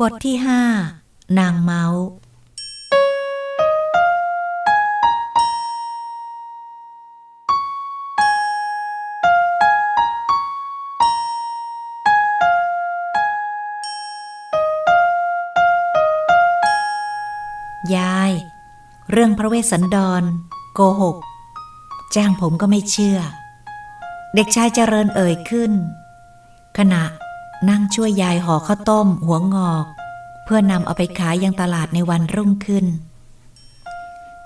บทที่ห้านางเมาส์ยาย เรื่องพระเวสสันดร โกหก จ้างผมก็ไม่เชื่อ เด็กชายเจริญเอ่ยขึ้น ขณะ นั่งช่วยยายห่อข้าวต้ม หัวงอก เพื่อนำเอาไปขายยังตลาดในวันรุ่งขึ้น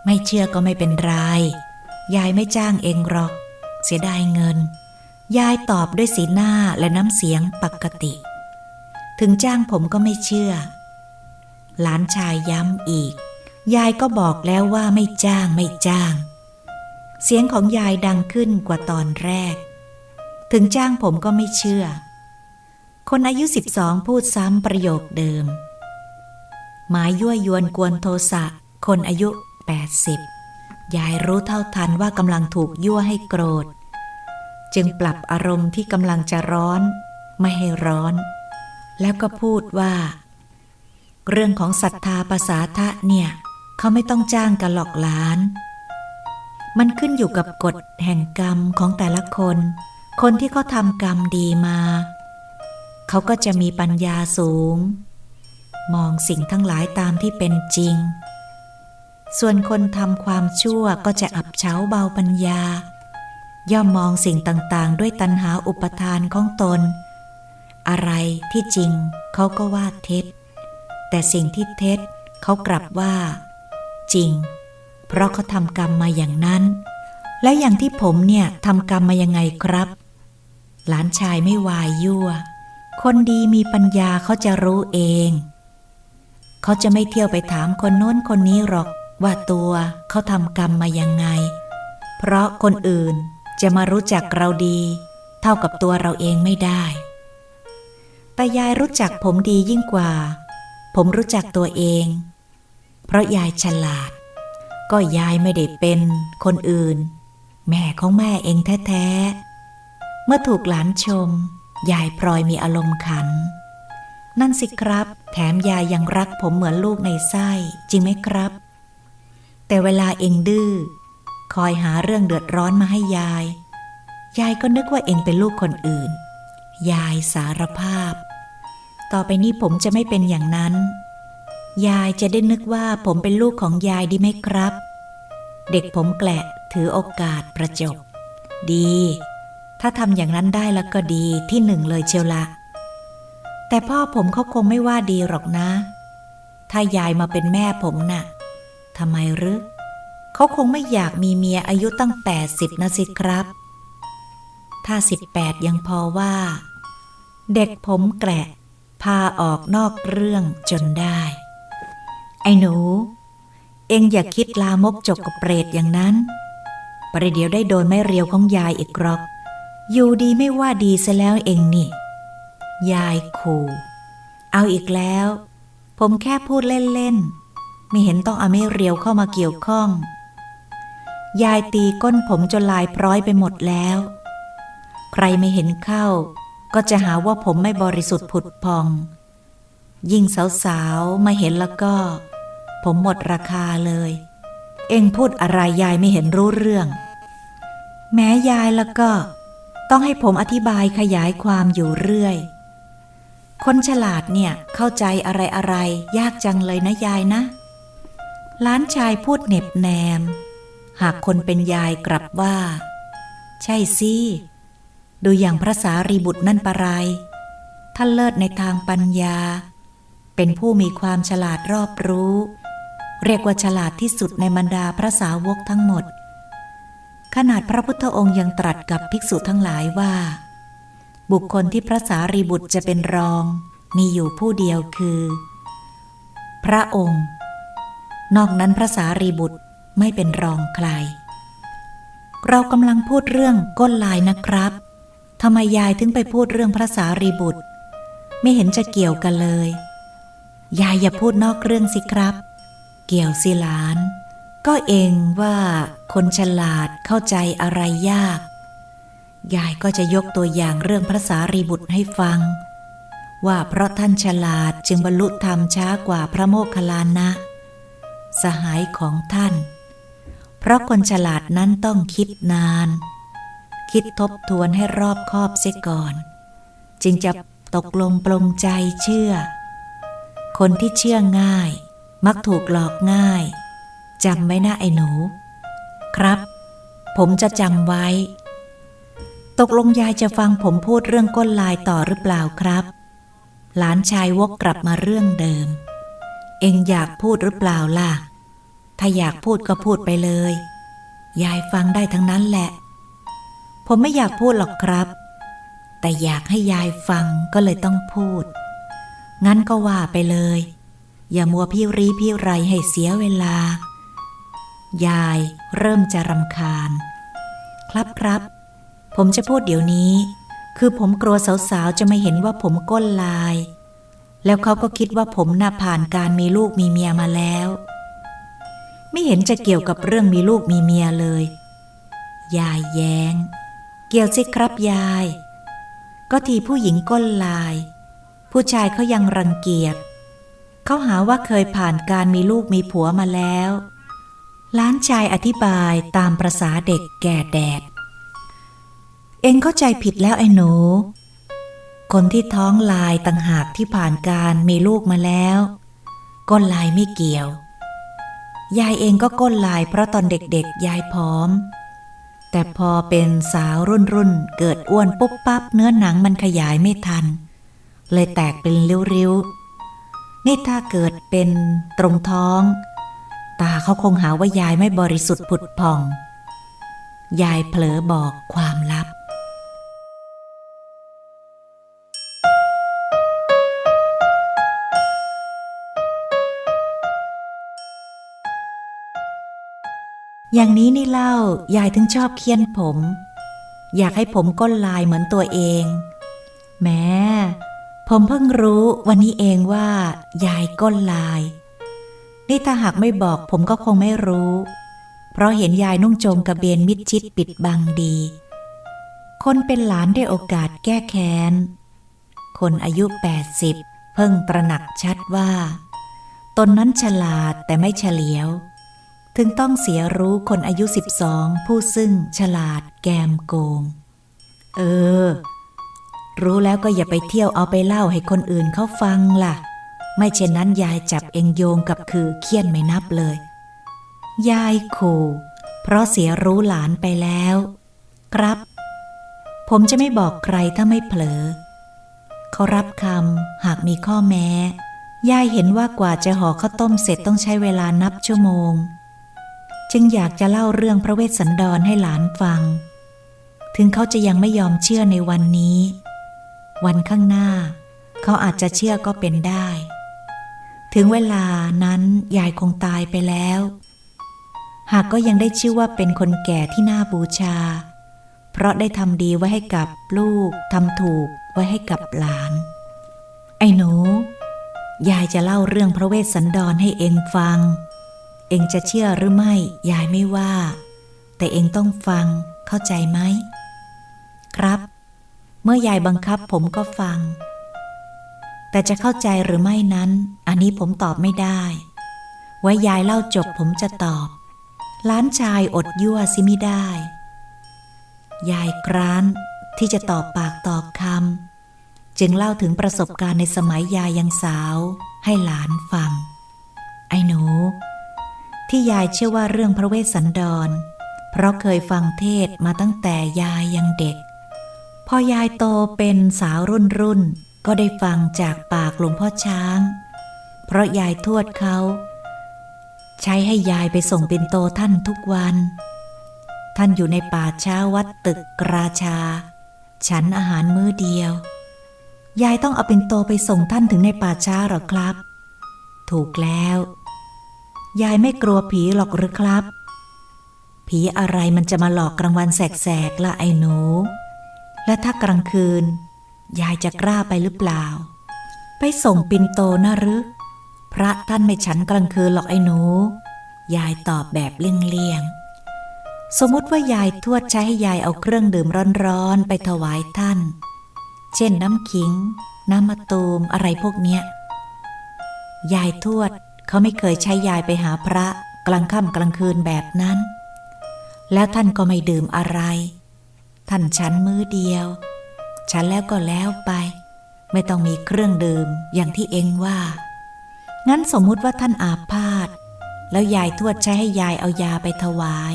ไม่เชื่อก็ไม่เป็นไร ยายไม่จ้างเองหรอก เสียดายเงิน ยายตอบด้วยสีหน้าและน้ำเสียงปกติ ถึงจ้างผมก็ไม่เชื่อ หลานชายย้ำอีก ยายก็บอกแล้วว่าไม่จ้างไม่จ้าง เสียงของยายดังขึ้นกว่าตอนแรก ถึงจ้างผมก็ไม่เชื่อ คนอายุ 12 พูดซ้ำประโยคเดิม หมายยั่วยวนกวนโทสะ คนอายุ 80 ยายรู้เท่าทันว่ากำลังถูกยั่วให้โกรธ จึงปรับอารมณ์ที่กำลังจะร้อน ไม่ให้ร้อน แล้วก็พูดว่า เรื่องของศรัทธาภาษาทะเนี่ย เขาไม่ต้องจ้างกันหรอกหลาน มันขึ้นอยู่กับกฎแห่งกรรมของแต่ละคน คนที่เขาทำกรรมดีมา เขาก็จะมีปัญญาสูง มองสิ่งทั้งหลายตามที่เป็นจริง ส่วนคนทำความชั่วก็จะอับเฉาเบาปัญญา ย่อมมองสิ่งต่างๆ ด้วยตัณหาอุปทานของตน อะไรที่จริงเขาก็ว่าเท็จ แต่สิ่งที่เท็จเขากลับว่า จริง เพราะเขาทำกรรมมาอย่างนั้น และอย่างที่ผมเนี่ยทำกรรมมายังไงครับ หลานชายไม่วายยั่ว คนดีมีปัญญาเขาจะรู้เอง เขาจะไม่เที่ยวไปถามคนโน้นคนนี้หรอกว่าตัวเขาทำกรรมมายังไง เพราะคนอื่นจะมารู้จักเราดี เท่ากับตัวเราเองไม่ได้ แต่ยายรู้จักผมดียิ่งกว่า ผมรู้จักตัวเอง เพราะยายฉลาด ก็ยายไม่ได้เป็นคนอื่น แม่ของแม่เองแท้ๆ เมื่อถูกหลานชม ยายพลอยมีอารมณ์ขัน นั่นสิครับ แถมยายยังรักผมเหมือนลูกในไส้ จริงไหมครับ แต่เวลาเองดื้อคอยหาเรื่องเดือดร้อนมาให้ยาย ยายก็นึกว่าเองเป็นลูกคนอื่น ยายสารภาพ ต่อไปนี้ผมจะไม่เป็นอย่างนั้น ยายจะได้นึกว่าผมเป็นลูกของยายดีไหมครับ เด็กผมแกละถือโอกาสประจบ ดี ถ้าทำอย่างนั้นได้แล้วก็ดีที่หนึ่งเลยเชียวละ แต่พ่อผมเขาคงไม่ว่าดีหรอกนะ ถ้ายายมาเป็นแม่ผมน่ะทำไมหรือเขาคงไม่อยากมีเมียอายุตั้งแปดสิบนะสิครับ ถ้าสิบแปดยังพอว่า เด็กผมแกละพาออกนอกเรื่องจนได้ ไอ้หนู เอ็งอย่าคิดลามกจกกับเปรตอย่างนั้น ประเดี๋ยวได้โดนไม่เรียวของยายอีกหรอก อยู่ดีไม่ว่าดีซะแล้วเองนี่ ยายขู่เอาอีกแล้ว ผมแค่พูดเล่นๆ ไม่เห็นต้องเอาไม่เรียวเข้ามาเกี่ยวข้อง ยายตีก้นผมจนลายพร้อยไปหมดแล้ว ใครไม่เห็นเข้า ก็จะหาว่าผมไม่บริสุทธิ์ผุดพอง ยิ่งสาวๆ มาเห็นแล้วก็ ผมหมดราคาเลย เอ็งพูดอะไรยายไม่เห็นรู้เรื่อง แม้ยายแล้วก็ ต้องให้ผมอธิบายขยายความอยู่เรื่อย คนฉลาดเนี่ยเข้าใจอะไรอะไรๆยากจังเลยนะยายนะ ล้านชายพูดเหน็บแนม หากคนเป็นยายกลับว่า ใช่สิดูอย่างพระสารีบุตรนั่นปะไรท่านเลิศในทางปัญญา เป็นผู้มีความฉลาดรอบรู้ เรียกว่าฉลาดที่สุดในบรรดาพระสาวกทั้งหมด ขนาดพระพุทธองค์ยังตรัสกับภิกษุทั้งหลายว่า บุคคลที่พระสารีบุตรจะเป็นรอง มีอยู่ผู้เดียวคือ พระองค์ นอกนั้นพระสารีบุตรไม่เป็นรองใคร เรากำลังพูดเรื่องก้นลายนะครับทำไมยายถึงไปพูดเรื่องพระสารีบุตร ไม่เห็นจะเกี่ยวกันเลย ยายอย่าพูดนอกเรื่องสิครับ เกี่ยวสิหลาน ก็เองว่าคนฉลาดเข้าใจอะไรยาก ยายก็จะยกตัวอย่างเรื่องพระสารีบุตรให้ฟัง ว่าเพราะท่านฉลาดจึงบรรลุธรรมช้ากว่าพระโมคคัลลานะ สหายของท่าน เพราะคนฉลาดนั้นต้องคิดนาน คิดทบทวนให้รอบคอบเสียก่อน จึงจะตกลงปลงใจเชื่อ คนที่เชื่อง่าย มักถูกหลอกง่าย จำไว้นะไอ้หนู ครับ ผมจะจำไว้ ตกลงยายจะฟังผมพูดเรื่องก้นลายต่อหรือเปล่าครับ หลานชายวกกลับมาเรื่องเดิม เองอยากพูดหรือเปล่าล่ะ ถ้าอยากพูดก็พูดไปเลย ยายฟังได้ทั้งนั้นแหละ ผมไม่อยากพูดหรอกครับ แต่อยากให้ยายฟังก็เลยต้องพูด งั้นก็ว่าไปเลยอย่ามัวพี่รีพี่ไรให้เสียเวลา ยายเริ่มจะรำคาญ ครับครับ ผมจะพูดเดี๋ยวนี้ คือผมกลัวสาวๆ จะไม่เห็นว่าผมก้นลาย แล้วเขาก็คิดว่าผมน่าผ่านการมีลูกมีเมียมาแล้ว ไม่เห็นจะเกี่ยวกับเรื่องมีลูกมีเมียเลย ยายแยง้ง เกี่ยวสิครับยาย ก็ทีผู้หญิงก้นลาย ผู้ชายเขายังรังเกียจเขาหาว่าเคยผ่านการมีลูกมีผัวมาแล้ว ล้านชายอธิบายตามประษาเด็กแก่แดด เองเข้าใจผิดแล้วไอ้หนู คนที่ท้องลายต่างหากที่ผ่านการมีลูกมาแล้ว ก้นลายไม่เกี่ยว ยายเองก็ก้นลายเพราะตอนเด็กๆ ยายผอม แต่พอเป็นสาวรุ่นรุ่นๆเกิดอ้วนปุ๊บปั๊บเนื้อหนังมันขยายไม่ทัน เลยแตกเป็นริ้วๆ นี่ถ้าเกิดเป็นตรงท้อง ตาเขาคงหาว่ายายไม่บริสุทธิ์ผุดผ่อง ยายเผลอบอกความลับ อย่างนี้นี่เล่ายายถึงชอบเคียนผม อยากให้ผมก้นลายเหมือนตัวเองแม้ผมเพิ่งรู้วันนี้เองว่า ยายก้นลาย นี่ถ้าหากไม่บอกผมก็คงไม่รู้ เพราะเห็นยายนุ่งโจงกระเบนมิดชิดปิดบังดี คนเป็นหลานได้โอกาสแก้แค้น คนอายุ 80 เพิ่งตระหนักชัดว่า ตนนั้นฉลาดแต่ไม่เฉลียว ถึงต้องเสียรู้คนอายุ 12 ผู้ซึ่งฉลาดแกมโกง เออ รู้แล้วก็อย่าไปเที่ยวเอาไปเล่าให้คนอื่นเขาฟังล่ะ ไม่เช่นนั้นยายจับเองโยงกับคือเคี่ยนไม่นับเลย ยายขู่เพราะเสียรู้หลานไปแล้ว ครับ ผมจะไม่บอกใครถ้าไม่เผลอเขารับคำหากมีข้อแม้ ยายเห็นว่ากว่าจะห่อข้าวต้มเสร็จต้องใช้เวลานับชั่วโมง จึงอยากจะเล่าเรื่องพระเวสสันดรให้หลานฟัง ถึงเขาจะยังไม่ยอมเชื่อในวันนี้ วันข้างหน้า เขาอาจจะเชื่อก็เป็นได้ ถึงเวลานั้นยายคงตายไปแล้ว หากก็ยังได้ชื่อว่าเป็นคนแก่ที่น่าบูชา เพราะได้ทำดีไว้ให้กับลูกทำถูกไว้ให้กับหลาน ไอ้หนู ยายจะเล่าเรื่องพระเวสสันดรให้เองฟัง เองจะเชื่อหรือไม่ ยายไม่ว่า แต่เองต้องฟังเข้าใจไหม ครับ เมื่อยายบังคับผมก็ฟัง แต่จะเข้าใจหรือไม่นั้น อันนี้ผมตอบไม่ได้ ไว้ยายเล่าจบผมจะตอบ ล้านชายอดยั่วสิไมิได้ ยายกร้านที่จะตอบปากตอบคำจึงเล่าถึงประสบการณ์ในสมัยยายยังสาว ให้หลานฟัง ไอ้หนูที่ยายเชื่อว่าเรื่องพระเวสสันดร เพราะเคยฟังเทศมาตั้งแต่ยายยังเด็ก พอยายโตเป็นสาวรุ่นรุ่น ก็ได้ฟังจากปากหลวงพ่อช้าง เพราะยายทวดเขา ใช้ให้ยายไปส่งเปินโตท่านทุกวัน ท่านอยู่ในป่าช้าวัดตึกกราชา ฉันอาหารมื้อเดียว ยายต้องเอาเปินโตไปส่งท่านถึงในป่าช้าหรอครับ ถูกแล้ว ยายไม่กลัวผีหรอกหรือครับ ผีอะไรมันจะมาหลอกกลางวันแสกๆละไอ้หนู และถ้ากลางคืน ยายจะกล้าไปหรือเปล่า ไปส่งปินโตนะหรือ พระท่านไม่ฉันกลางคืนหรอกไอ้หนู ยายตอบแบบเลี่ยงๆ สมมติว่ายายทวดใช้ให้ยายเอาเครื่องดื่มร้อนๆ ไปถวายท่าน เช่นน้ำขิง น้ำมะตูมอะไรพวกเนี้ย ยายทวดเขาไม่เคยใช้ยายไปหาพระกลางค่ำกลางคืนแบบนั้น แล้วท่านก็ไม่ดื่มอะไร ท่านฉันมื้อเดียว ฉันแล้วก็แล้วไป ไม่ต้องมีเครื่องดื่มอย่างที่เองว่า งั้นสมมุติว่าท่านอาพาธแล้วยายทวดใช้ให้ยายเอายาไปถวาย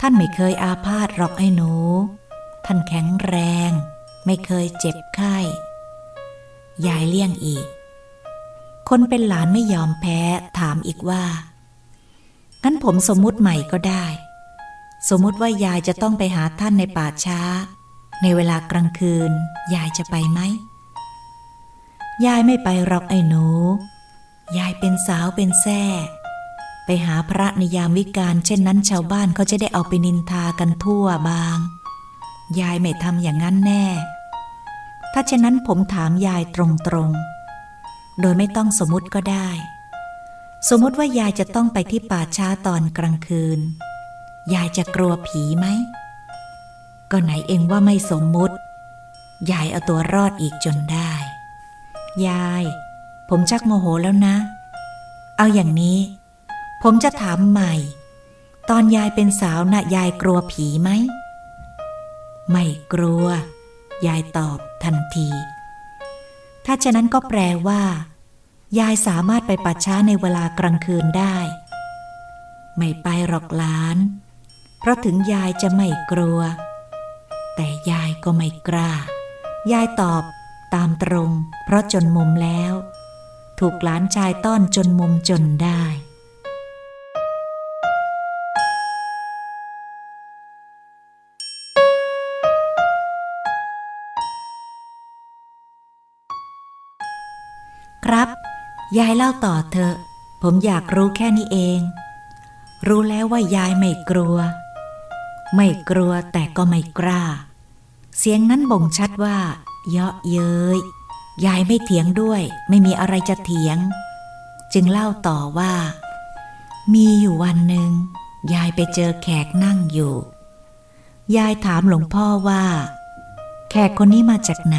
ท่านไม่เคยอาพาธหรอกไอ้หนู ท่านแข็งแรง ไม่เคยเจ็บไข้ ยายเลี่ยงอีก คนเป็นหลานไม่ยอมแพ้ถามอีกว่างั้นผมสมมุติใหม่ก็ได้ สมมุติว่ายายจะต้องไปหาท่านในป่าช้า ในเวลากลางคืน ยายจะไปไหม ยายไม่ไปหรอกไอ้หนู ยายเป็นสาวเป็นแท่ไปหาพระในยามวิกาลเช่นนั้นชาวบ้านเขาจะได้เอาไปนินทากันทั่วบาง ยายไม่ทำอย่างนั้นแน่ ถ้าเช่นนั้นผมถามยายตรงๆ โดยไม่ต้องสมมติก็ได้ สมมติว่ายายจะต้องไปที่ป่าช้าตอนกลางคืน ยายจะกลัวผีไหม ก็ไหนเองว่าไม่สมมุติ ยายเอาตัวรอดอีกจนได้ ยาย ผมชักโมโหแล้วนะ เอาอย่างนี้ ผมจะถามใหม่ ตอนยายเป็นสาวนะ่ะยายกลัวผีไหม ไม่กลัว ยายตอบทันที ถ้าฉะนั้นก็แปลว่า ยายสามารถไปปัดช้าในเวลากลางคืนได้ ไม่ไปหรอกหลาน เพราะถึงยายจะไม่กลัว แต่ยายก็ไม่กล้า ยายตอบตามตรง เพราะจนมุมแล้ว ถูกหลานชายต้อนจนมุมจนได้ ครับ ยายเล่าต่อเถอะ ผมอยากรู้แค่นี้เอง รู้แล้วว่ายายไม่กลัว ไม่กลัวแต่ก็ไม่กล้า เสียงนั้นบ่งชัดว่า เยาะเย้ยยายไม่เถียงด้วย ไม่มีอะไรจะเถียง จึงเล่าต่อว่า มีอยู่วันหนึ่งยายไปเจอแขกนั่งอยู่ ยายถามหลวงพ่อว่า แขกคนนี้มาจากไหน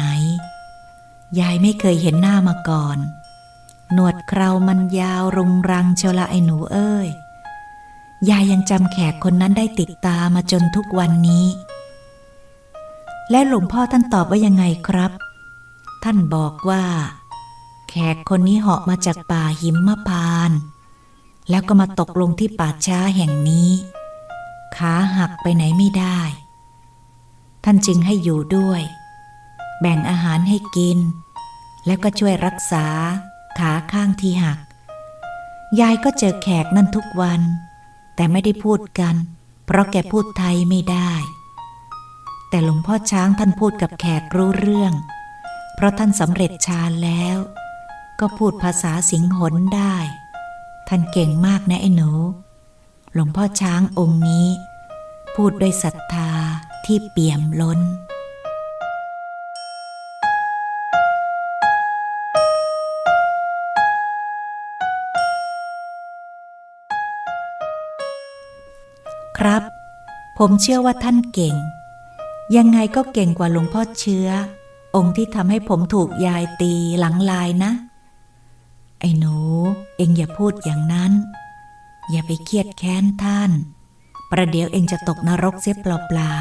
ยายไม่เคยเห็นหน้ามาก่อน หนวดเครามันยาวรุงรังเชละไอหนูเอ้ย ยายยังจำแขกคนนั้นได้ติดตามาจนทุกวันนี้ และหลวงพ่อท่านตอบว่ายังไงครับ ท่านบอกว่า แขกคนนี้เหาะมาจากป่าหิมพานต์แล้วก็มาตกลงที่ป่าช้าแห่งนี้ ขาหักไปไหนไม่ได้ ท่านจึงให้อยู่ด้วย แบ่งอาหารให้กิน แล้วก็ช่วยรักษา ขาข้างที่หัก ยายก็เจอแขกนั่นทุกวัน แต่ไม่ได้พูดกัน เพราะแกพูดไทยไม่ได้ แต่หลวงพ่อช้างท่านพูดกับแขกรู้เรื่อง เพราะท่านสำเร็จฌานแล้ว ก็พูดภาษาสิงหนได้ ท่านเก่งมากนะไอ้หนู หลวงพ่อช้างองค์นี้ พูดด้วยศรัทธาที่เปี่ยมล้น ครับ ผมเชื่อว่าท่านเก่ง ยังไงก็เก่งกว่าหลวงพ่อเชื้อ องค์ที่ทำให้ผมถูกยายตีหลังลายนะ ไอ้หนู เองอย่าพูดอย่างนั้น อย่าไปเครียดแค้นท่าน ประเดี๋ยวเองจะตกนรกเสียเปล่า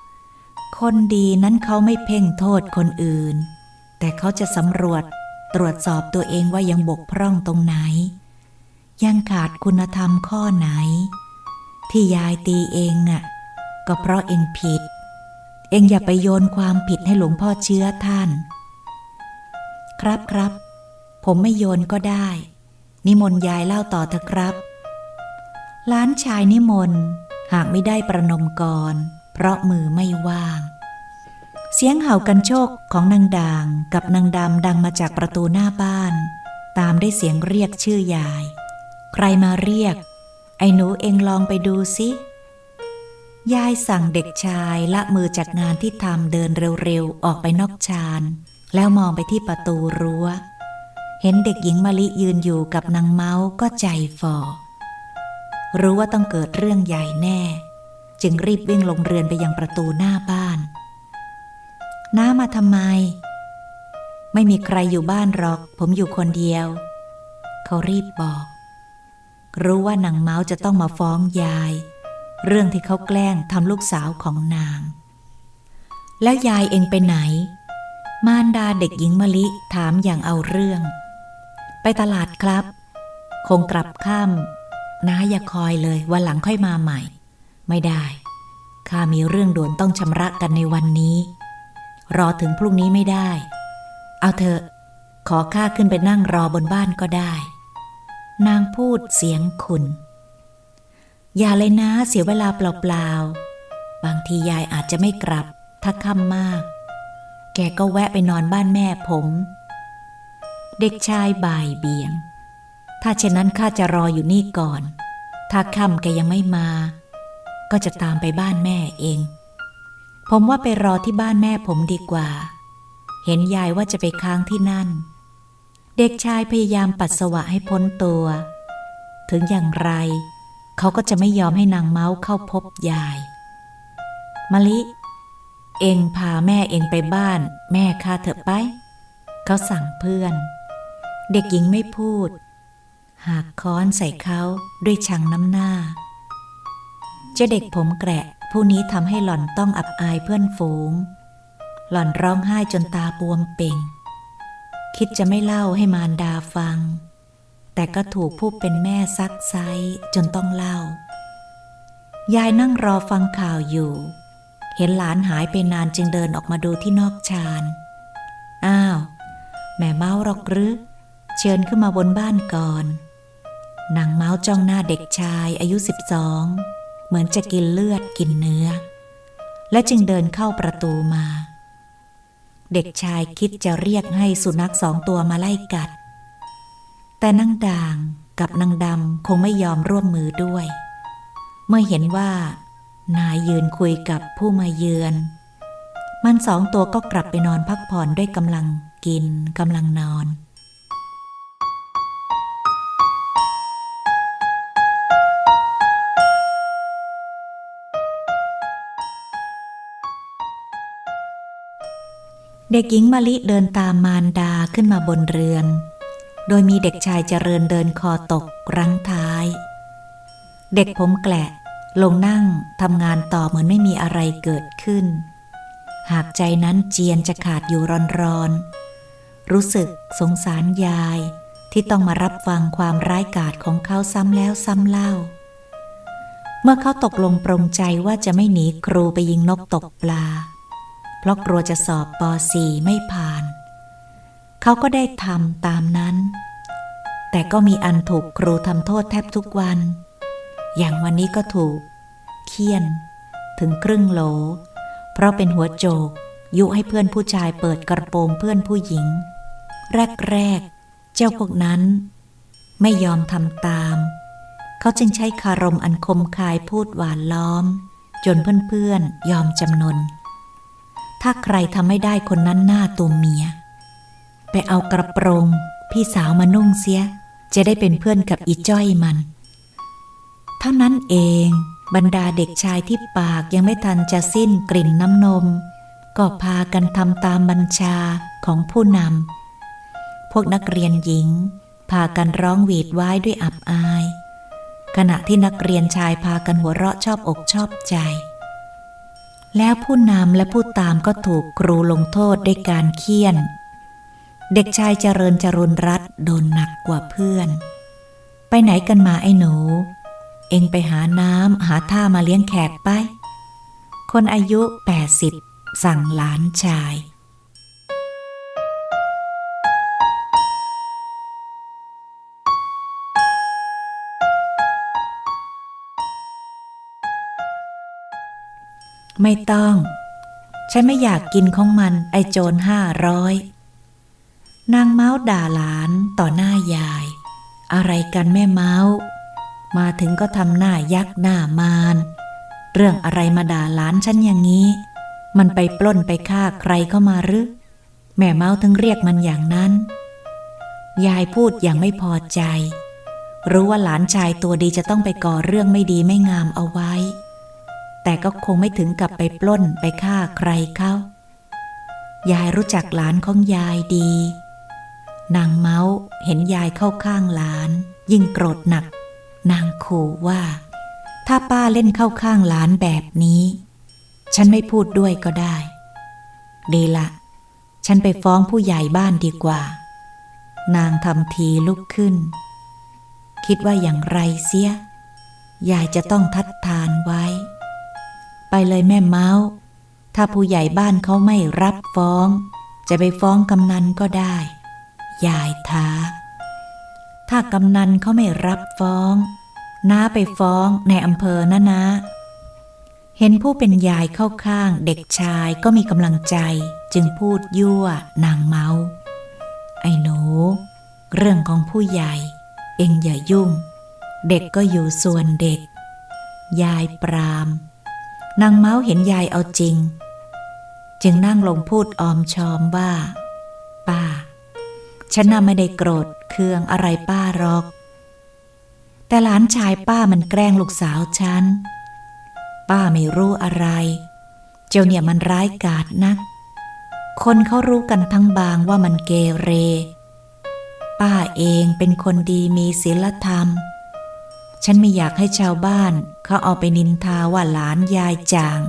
ๆ คนดีนั้นเขาไม่เพ่งโทษคนอื่น แต่เขาจะสำรวจตรวจสอบตัวเองว่ายังบกพร่องตรงไหน ยังขาดคุณธรรมข้อไหน ที่ยายตีเองอะ ก็เพราะเองผิด เองอย่าไปโยนความผิดให้หลวงพ่อเชื้อท่าน ครับครับ ผมไม่โยนก็ได้ นิมนต์ยายเล่าต่อเถอะครับ ล้านชายนิมนต์หากไม่ได้ประนมกร เพราะมือไม่ว่าง เสียงเห่ากันโชคของนางด่างกับนางดำดังมาจากประตูหน้าบ้าน ตามได้เสียงเรียกชื่อยาย ใครมาเรียก ไอ้หนูเองลองไปดูสิ ยายสั่งเด็กชายละมือจากงานที่ทำเดินเร็วๆ ออกไปนอกชาน แล้วมองไปที่ประตูรั้ว เห็นเด็กหญิงมะลิยืนอยู่กับนางเมาส์ก็ใจฝ่อ รู้ว่าต้องเกิดเรื่องใหญ่แน่ จึงรีบวิ่งลงเรือนไปยังประตูหน้าบ้าน น้ามาทำไม ไม่มีใครอยู่บ้านหรอก ผมอยู่คนเดียว เขารีบบอก รู้ว่านางเมาจะต้องมาฟ้องยาย เรื่องที่เขาแกล้งทำลูกสาวของนาง แล้วยายเองไปไหน มารดาเด็กหญิงมะลิถามอย่างเอาเรื่อง ไปตลาดครับ คงกลับค่ำน้าอย่าคอยเลยวันหลังค่อยมาใหม่ ไม่ได้ข้ามีเรื่องด่วนต้องชำระกันในวันนี้ รอถึงพรุ่งนี้ไม่ได้ เอาเถอะขอข้าขึ้นไปนั่งรอบนบ้านก็ได้ นางพูดเสียงขุนอย่าเลยนะเสียเวลาเปล่าๆ บางทียายอาจจะไม่กลับ ถ้าค่ำมาก แกก็แวะไปนอนบ้านแม่ผม เด็กชายบ่ายเบียง ถ้าเช่นนั้นข้าจะรออยู่นี่ก่อน ถ้าค่ำแกยังไม่มา ก็จะตามไปบ้านแม่เอง ผมว่าไปรอที่บ้านแม่ผมดีกว่า เห็นยายว่าจะไปค้างที่นั่น เด็กชายพยายามปัสสาวะให้พ้นตัว ถึงอย่างไร เขาก็จะไม่ยอมให้นางเมาส์เข้าพบยาย มะลิ เองพาแม่เองไปบ้าน แม่ข้าเถอะไป เขาสั่งเพื่อน เด็กหญิงไม่พูด หากค้อนใส่เขาด้วยชังน้ำหน้า เจ้าเด็กผมแกระผู้นี้ทำให้หล่อนต้องอับอายเพื่อนฝูง หล่อนร้องไห้จนตาบวมเป่ง คิดจะไม่เล่าให้มารดาฟัง แต่ก็ถูกผู้เป็นแม่ซักไซจนต้องเล่า ยายนั่งรอฟังข่าวอยู่ เห็นหลานหายไปนานจึงเดินออกมาดูที่นอกชานอ้าว แม่เมาหรอกหรือเชิญขึ้นมาบนบ้านก่อนนางเมาจ้องหน้าเด็กชายอายุสิบสองเหมือนจะกินเลือดกินเนื้อ และจึงเดินเข้าประตูมา เด็กชายคิดจะเรียกให้สุนัขสองตัวมาไล่กัด แต่นางด่างกับนางดำคงไม่ยอมร่วมมือด้วย เมื่อเห็นว่า นายยืนคุยกับผู้มาเยือน มันสองตัวก็กลับไปนอนพักผ่อนด้วยกำลังกินกำลังนอน เด็กหญิงมะลิเดินตามมารดาขึ้นมาบนเรือน โดยมีเด็กชายเจริญเดินคอตกรั้งท้าย เด็กผมแกละลงนั่งทำงานต่อเหมือนไม่มีอะไรเกิดขึ้น หากใจนั้นเจียนจะขาดอยู่ร้อนๆ รู้สึกสงสารยายที่ต้องมารับฟังความร้ายกาจของเขาซ้ำแล้วซ้ำเล่า เมื่อเขาตกลงปรงใจว่าจะไม่หนีครูไปยิงนกตกปลา เพราะกลัวจะสอบป .4 ไม่ผ่าน เขาก็ได้ทำตามนั้น แต่ก็มีอันถูกครูทำโทษแทบทุกวัน อย่างวันนี้ก็ถูก เคี่ยน ถึงครึ่งโหล เพราะเป็นหัวโจก ยุให้เพื่อนผู้ชายเปิดกระโปรงเพื่อนผู้หญิง แรกๆ เจ้าพวกนั้น ไม่ยอมทำตาม เขาจึงใช้คารมอันคมคายพูดหวานล้อม จนเพื่อนๆยอมจำนน ถ้าใครทำไม่ได้คนนั้นหน้าตัวเมีย ไปเอากระโปรง พี่สาวมานุ่งเสีย จะได้เป็นเพื่อนกับอีจ้อยมัน เท่านั้นเอง บรรดาเด็กชายที่ปากยังไม่ทันจะสิ้นกลิ่นน้ำนม ก็พากันทำตามบัญชาของผู้นำพวกนักเรียนหญิง พากันร้องหวีดไว้ด้วยอับอาย ขณะที่นักเรียนชายพากันหัวเราะชอบอกชอบใจ แล้วผู้นำและผู้ตามก็ถูกครูลงโทษด้วยการเคี่ยน เด็กชายเจริญจรุนรัตโดนหนักกว่าเพื่อน ไปไหนกันมาไอ้หนู เองไปหาน้ำหาท่ามาเลี้ยงแขกไป คนอายุ 80 สั่งหลานชาย ไม่ต้อง ฉันไม่อยากกินของมันไอโจรห้าร้อยนางเมาส์ด่าหลานต่อหน้ายาย อะไรกันแม่เมาส์มาถึงก็ทำหน้ายักหน้ามาน เรื่องอะไรมาด่าหลานฉันอย่างนี้ มันไปปล้นไปฆ่าใครเข้ามาหรือแม่เมาส์ถึงเรียกมันอย่างนั้น ยายพูดอย่างไม่พอใจ รู้ว่าหลานชายตัวดีจะต้องไปก่อเรื่องไม่ดีไม่งามเอาไว้ แต่ก็คงไม่ถึงกับไปปล้นไปฆ่าใครเขายายรู้จักหลานของยายดี นางเมาส์เห็นยายเข้าข้างหลาน ยิ่งโกรธหนัก นางขู่ว่า ถ้าป้าเล่นเข้าข้างหลานแบบนี้ ฉันไม่พูดด้วยก็ได้ ดีละ ฉันไปฟ้องผู้ใหญ่บ้านดีกว่า นางทำทีลุกขึ้น คิดว่าอย่างไรเสีย ยายจะต้องทัดทานไว้ ไปเลยแม่เมาส์ ถ้าผู้ใหญ่บ้านเขาไม่รับฟ้อง จะไปฟ้องกำนันก็ได้ ยายท้า ถ้ากำนันเขาไม่รับฟ้องน้าไปฟ้องในอำเภอนะนะ เห็นผู้เป็นยายเข้าข้างเด็กชายก็มีกำลังใจจึงพูดยั่วนางเมา ไอ้หนู เรื่องของผู้ใหญ่ เองอย่ายุ่ง เด็กก็อยู่ส่วนเด็ก ยายปราม นางเมาเห็นยายเอาจริง จึงนั่งลงพูดออมชอมว่า ป้า ฉันน่ะไม่ได้โกรธเคืองอะไรป้าหรอก แต่หลานชายป้ามันแกล้งลูกสาวฉัน ป้าไม่รู้อะไร เจ้าเนี่ยมันร้ายกาจนัก คนเขารู้กันทั้งบางว่ามันเกเร ป้าเองเป็นคนดีมีศีลธรรม ฉันไม่อยากให้ชาวบ้าน เขาเอาไปนินทาว่าหลานยายจาง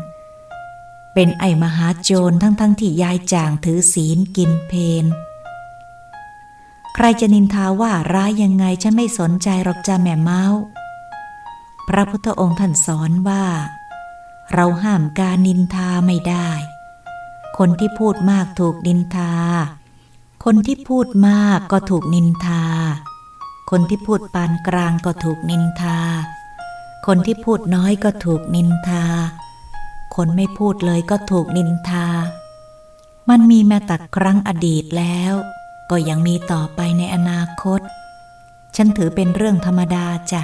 เป็นไอ้มหาโจรทั้งทั้งๆที่ยายจางถือศีลกินเพนใครจะนินทาว่าร้ายยังไงฉันไม่สนใจหรอกจ้าแม่เมาพระพุทธองค์ท่านสอนว่า เราห้ามการนินทาไม่ได้ คนที่พูดมากถูกนินทา คนที่พูดมากก็ถูกนินทา คนที่พูดปานกลางก็ถูกนินทา คนที่พูดน้อยก็ถูกนินทา คนไม่พูดเลยก็ถูกนินทา มันมีมาแต่ครั้งอดีตแล้ว ก็ยังมีต่อไปในอนาคต ฉันถือเป็นเรื่องธรรมดาจ้ะ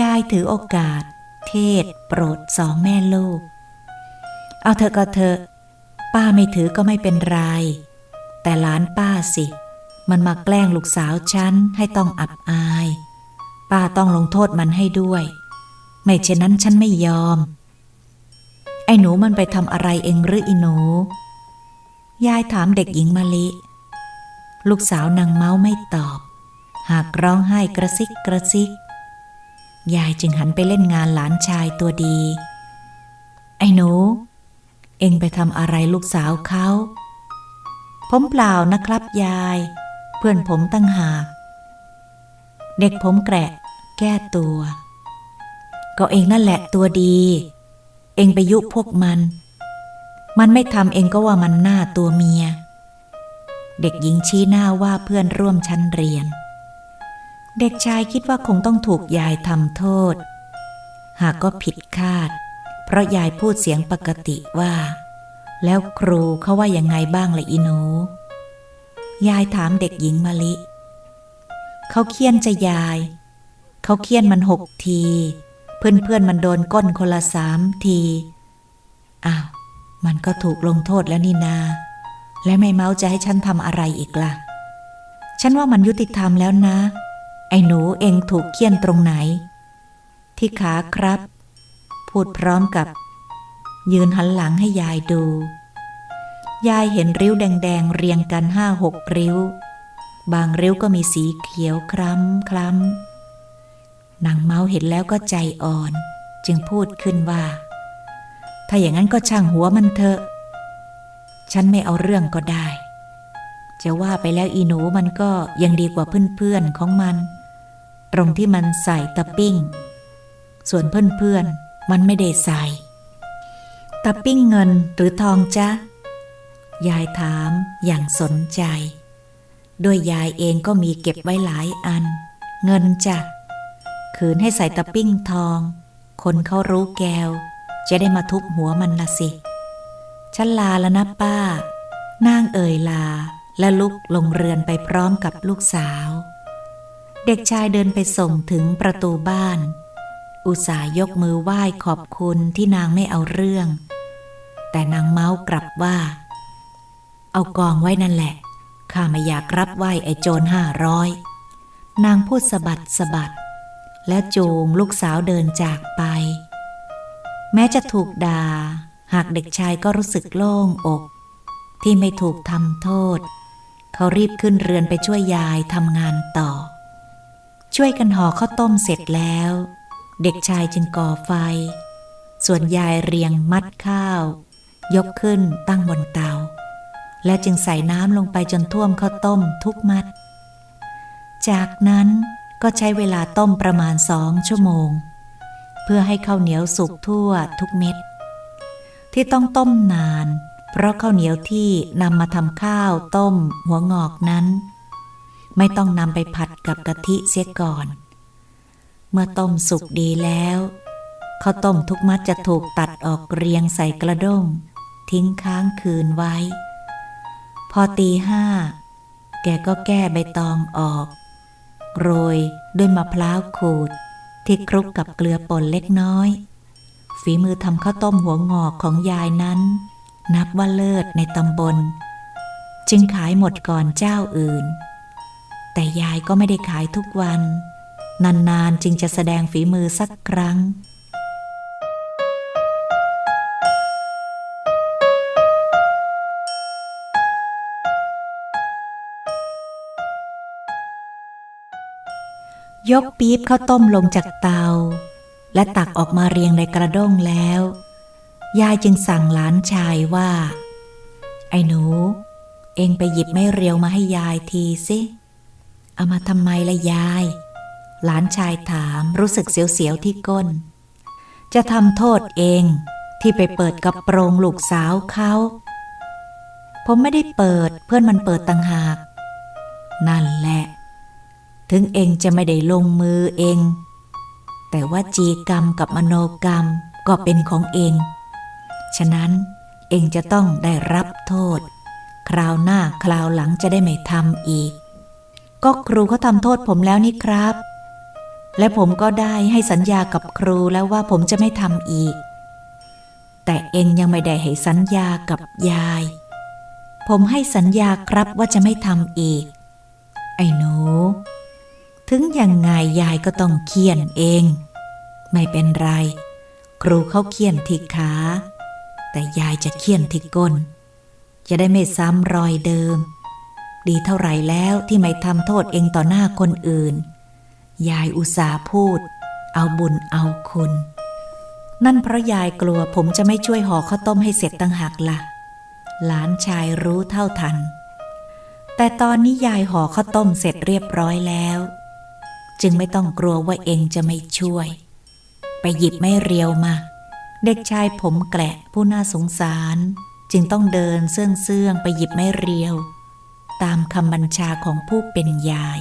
ยายถือโอกาส เทศ โปรดสองแม่ลูก เอาเถอก็เถอป้าไม่ถือก็ไม่เป็นไร แต่หลานป้าสิ มันมาแกล้งลูกสาวฉันให้ต้องอับอาย ป้าต้องลงโทษมันให้ด้วย ไม่เช่นนั้นฉันไม่ยอม ไอ้หนูมันไปทำอะไรเองหรืออีหนู ยายถามเด็กหญิงมะลิ ลูกสาวนางเมาไม่ตอบ หากร้องไห้กระซิกกระซิก ยายจึงหันไปเล่นงานหลานชายตัวดี ไอ้หนู เองไปทำอะไรลูกสาวเขาผมเปล่านะครับยาย เพื่อนผมตั้งหาก เด็กผมแกะ แก้ตัว ก็เองนั่นแหละตัวดี เองไปยุพวกมัน มันไม่ทำเองก็ว่ามันหน้าตัวเมีย เด็กหญิงชี้หน้าว่าเพื่อนร่วมชั้นเรียน เด็กชายคิดว่าคงต้องถูกยายทำโทษ หากก็ผิดคาด เพราะยายพูดเสียงปกติว่า แล้วครูเขาว่ายังไงบ้างละอีหนูยายถามเด็กหญิงมะลิ เขาเคี่ยนจะยาย เขาเคี่ยนมันหกที เพื่อนเพื่อนมันโดนก้นคนละสามที อ้าว มันก็ถูกลงโทษแล้วนี่นา และไม่เมาจะให้ฉันทำอะไรอีกล่ะ ฉันว่ามันยุติธรรมแล้วนะ ไอ้หนูเองถูกเคี่ยนตรงไหน ที่ขาครับ พูดพร้อมกับ ยืนหันหลังให้ยายดู ยายเห็นริ้วแดงๆเรียงกันห้าหกริ้ว บางริ้วก็มีสีเขียวคล้ำคล้ำนางเมาเห็นแล้วก็ใจอ่อน จึงพูดขึ้นว่า ถ้าอย่างนั้นก็ช่างหัวมันเถอะ ฉันไม่เอาเรื่องก็ได้ จะว่าไปแล้วอีหนูมันก็ยังดีกว่าเพื่อนๆของมัน ตรงที่มันใส่ตะปิ้ง ส่วนเพื่อนๆมันไม่ได้ใส่ตะปิ้งเงินหรือทองจ๊ะ ยายถามอย่างสนใจ ด้วยยายเองก็มีเก็บไว้หลายอัน เงินจ้ะขืนให้ใส่ตะปิ้งทอง คนเขารู้แกว จะได้มาทุบหัวมันนะสิ ฉันลาแล้วนะป้า นางเอ่ยลาและลุกลงเรือนไปพร้อมกับลูกสาว เด็กชายเดินไปส่งถึงประตูบ้าน อุตส่าห์ยกมือไหว้ขอบคุณที่นางไม่เอาเรื่อง แต่นางเมาส์กลับว่า เอากองไว้นั่นแหละ ข้าไม่อยากรับไหว้ไอ้โจรห้าร้อยนางพูดสะบัดสะบัด และจูงลูกสาวเดินจากไป แม้จะถูกด่า หากเด็กชายก็รู้สึกโล่งอก ที่ไม่ถูกทำโทษ เขารีบขึ้นเรือนไปช่วยยายทำงานต่อ ช่วยกันห่อข้าวต้มเสร็จแล้ว เด็กชายจึงก่อไฟ ส่วนยายเรียงมัดข้าว ยกขึ้นตั้งบนเตา และจึงใส่น้ำลงไปจนท่วมข้าวต้มทุกมัด จากนั้นก็ใช้เวลาต้มประมาณสองชั่วโมง เพื่อให้ข้าวเหนียวสุกทั่วทุกเม็ด ที่ต้องต้มนาน เพราะข้าวเหนียวที่นำมาทำข้าวต้ม หัวงอกนั้น ไม่ต้องนำไปผัดกับกะทิเสียก่อน เมื่อต้มสุกดีแล้วข้าวต้มทุกมัดจะถูกตัดออกเรียงใส่กระด้ง ทิ้งค้างคืนไว้ อตีห้า แกก็แก้ใบตองออก โรยด้วยมะพร้าวขูด ที่คลุกกับเกลือป่นเล็กน้อย ฝีมือทำข้าวต้มหัวงอกของยายนั้น นับว่าเลิศในตำบล จึงขายหมดก่อนเจ้าอื่น แต่ยายก็ไม่ได้ขายทุกวัน นานๆจึงจะแสดงฝีมือสักครั้ง ยกปี๊บข้าวต้มลงจากเตา และตักออกมาเรียงในกระด้งแล้ว ยายจึงสั่งหลานชายว่า ไอ้หนู เองไปหยิบไม่เรียวมาให้ยายทีสิเอามาทำไมละยาย หลานชายถามรู้สึกเสียวๆที่ก้น จะทำโทษเองที่ไปเปิดกระโปรงลูกสาวเขาผมไม่ได้เปิดเพื่อนมันเปิดต่างหาก นั่นแหละ ถึงเองจะไม่ได้ลงมือเอง แต่ว่าจีกรรมกับมโนกรรมก็เป็นของเอง ฉะนั้นเองจะต้องได้รับโทษ คราวหน้าคราวหลังจะได้ไม่ทำอีก ก็ครูเขาทำโทษผมแล้วนี่ครับ และผมก็ได้ให้สัญญากับครูแล้วว่าผมจะไม่ทำอีก แต่เองยังไม่ได้ให้สัญญากับยาย ผมให้สัญญาครับว่าจะไม่ทำอีก ไอ้หนู ถึงยังไงยายก็ต้องเคี่ยนเอง ไม่เป็นไร ครูเขาเคี่ยนที่ขา แต่ยายจะเคี่ยนที่ก้น จะได้ไม่ซ้ำรอยเดิม ดีเท่าไหร่แล้วที่ไม่ทำโทษเองต่อหน้าคนอื่น ยายอุตส่าห์พูด เอาบุญเอาคุณ นั่นเพราะยายกลัวผมจะไม่ช่วยห่อข้าวต้มให้เสร็จตั้งหักละ่ะ หลานชายรู้เท่าทันแต่ตอนนี้ยายห่อข้าวต้มเสร็จเรียบร้อยแล้ว จึงไม่ต้องกลัวว่าเองจะไม่ช่วย ไปหยิบไม่เรียวมา เด็กชายผมแกละผู้น่าสงสาร จึงต้องเดินเสื่องเสื่องๆไปหยิบไม่เรียว ตามคำบัญชาของผู้เป็นยาย